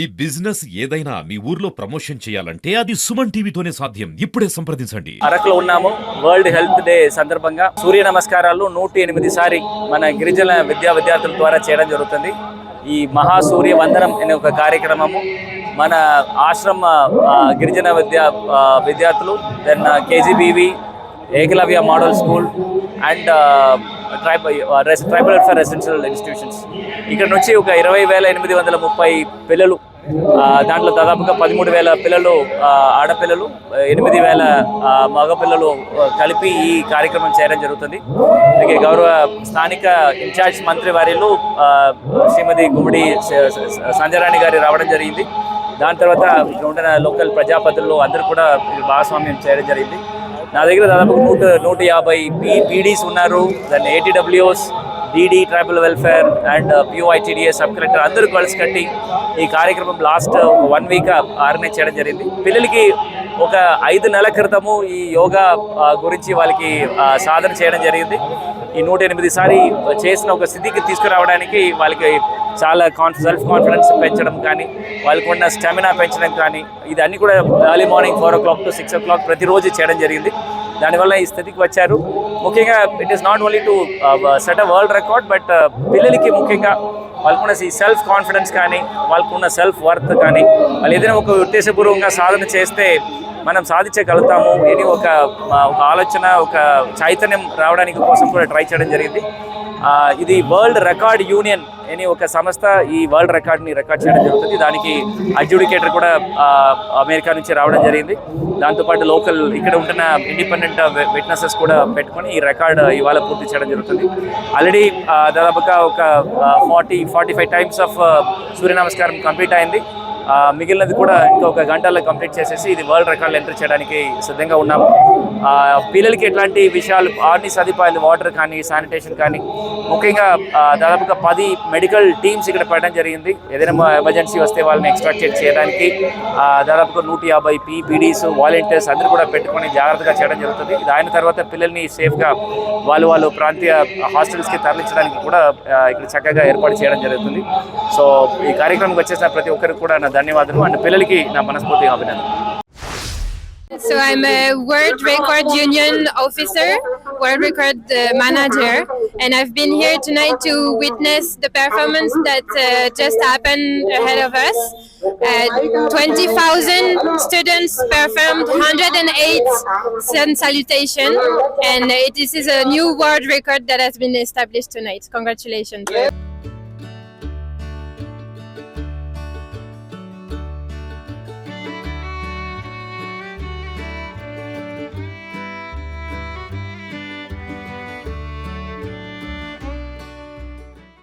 ఈ బిజినెస్ ఏదైనా మీ ఊర్లో ప్రమోషన్ చేయాలంటే అది సుమన్ టీవీతోనే సాధ్యం. ఇప్పుడే సంప్రదించండి. అరకులో ఉన్నాము. వరల్డ్ హెల్త్ డే సందర్భంగా సూర్య నమస్కారాలు నూట ఎనిమిది సారి మన గిరిజన విద్యా విద్యార్థుల ద్వారా చేయడం జరుగుతుంది. ఈ మహాసూర్య వందనం అనే ఒక కార్యక్రమము మన ఆశ్రమ గిరిజన విద్యా విద్యార్థులు then KGBV Eklavya model school and tribal tribal welfare residential institutions. ఇక్కడ నుంచి ఒక ఇరవై వేల ఎనిమిది వందల ముప్పై పిల్లలు దాంట్లో దాదాపుగా పదమూడు వేల పిల్లలు ఆడపిల్లలు ఎనిమిది వేల మగపిల్లలు కలిపి ఈ కార్యక్రమం చేయడం జరుగుతుంది. అలాగే గౌరవ స్థానిక ఇన్ఛార్జ్ మంత్రి వారిలు శ్రీమతి గుమ్మడి సంజయరాణి గారి రావడం జరిగింది. దాని తర్వాత ఇక్కడ ఉండిన లోకల్ ప్రజాపతులు అందరూ కూడా భాగస్వామ్యం చేయడం జరిగింది. నా దగ్గర దాదాపు నూట నూట యాభై పీ పీడీస్ ఉన్నారు దాన్ని ATWS DD tribal welfare and PO ITDA sub collector అందరూ కలిసి కట్టి ఈ కార్యక్రమం లాస్ట్ వన్ వీక్ ఆర్గనైజ్ చేయడం జరిగింది. పిల్లలకి ఒక ఐదు నెలల క్రితము ఈ యోగా uh, గురించి వాళ్ళకి uh, సాధన చేయడం జరిగింది. ఈ నూట ఎనిమిది సారి uh, చేసిన ఒక స్థితికి తీసుకురావడానికి వాళ్ళకి చాలా కాన్ఫి సెల్ఫ్ కాన్ఫిడెన్స్ పెంచడం కానీ వాళ్ళకు ఉన్న స్టామినా పెంచడం కానీ ఇది కూడా early morning four o'clock to six o'clock ప్రతిరోజు చేయడం జరిగింది. దానివల్ల ఈ స్థితికి వచ్చారు. ముఖ్యంగా it is not only to set a world record but పిల్లలకి ముఖ్యంగా వాళ్ళకున్న ఈ సెల్ఫ్ కాన్ఫిడెన్స్ కానీ వాళ్ళకున్న సెల్ఫ్ వర్త్ కానీ వాళ్ళు ఏదైనా ఒక ఉద్దేశపూర్వకంగా సాధన చేస్తే మనం సాధించగలుగుతాము అని ఒక ఒక ఆలోచన ఒక చైతన్యం రావడానికి కోసం కూడా ట్రై చేయడం జరిగింది. ఇది వరల్డ్ రికార్డ్ యూనియన్ అని ఒక సంస్థ ఈ వరల్డ్ రికార్డ్ని రికార్డ్ చేయడం జరుగుతుంది. దానికి అడ్జుడికేటర్ కూడా అమెరికా నుంచి రావడం జరిగింది. దాంతోపాటు లోకల్ ఇక్కడ ఉంటున్న ఇండిపెండెంట్ విట్నెసెస్ కూడా పెట్టుకొని ఈ రికార్డ్ ఇవాళ పూర్తి చేయడం జరుగుతుంది. ఆల్రెడీ దాదాపుగా ఒక forty forty five times of Surya నమస్కారం కంప్లీట్ అయింది. మిగిలినది కూడా ఇంకొక ఒక గంటల్లో కంప్లీట్ చేసేసి ఇది వరల్డ్ రికార్డులు ఎంటర్ చేయడానికి సిద్ధంగా ఉన్నాము. పిల్లలకి ఎట్లాంటి విషయాలు అన్ని సదుపాయాలు వాటర్ కానీ శానిటేషన్ కానీ ముఖ్యంగా దాదాపుగా పది మెడికల్ టీమ్స్ ఇక్కడ పెట్టడం జరిగింది. ఏదైనా ఎమర్జెన్సీ వస్తే వాళ్ళని ఎక్స్ట్రాక్టెడ్ చేయడానికి దాదాపుగా నూట యాభై పీపీడీస్ వాలంటీర్స్ అందరూ కూడా పెట్టుకొని జాగ్రత్తగా చేయడం జరుగుతుంది. ఇది అయిన తర్వాత పిల్లల్ని సేఫ్గా వాళ్ళు వాళ్ళు ప్రాంతీయ హాస్టల్స్కి తరలించడానికి కూడా ఇక్కడ చక్కగా ఏర్పాటు చేయడం జరుగుతుంది. సో ఈ కార్యక్రమంకి వచ్చేసిన ప్రతి ఒక్కరికి కూడా నా ధన్యవాదాలు. అండ్ పిల్లలకి నా మనస్ఫూర్తిగా అభినందనలు. So I'm a World Record Union officer, World Record uh, manager, and I've been here tonight to witness the performance that uh, just happened ahead of us. Uh, 20,000 students performed 108 sun salutation, and uh, this is a new world record that has been established tonight. Congratulations.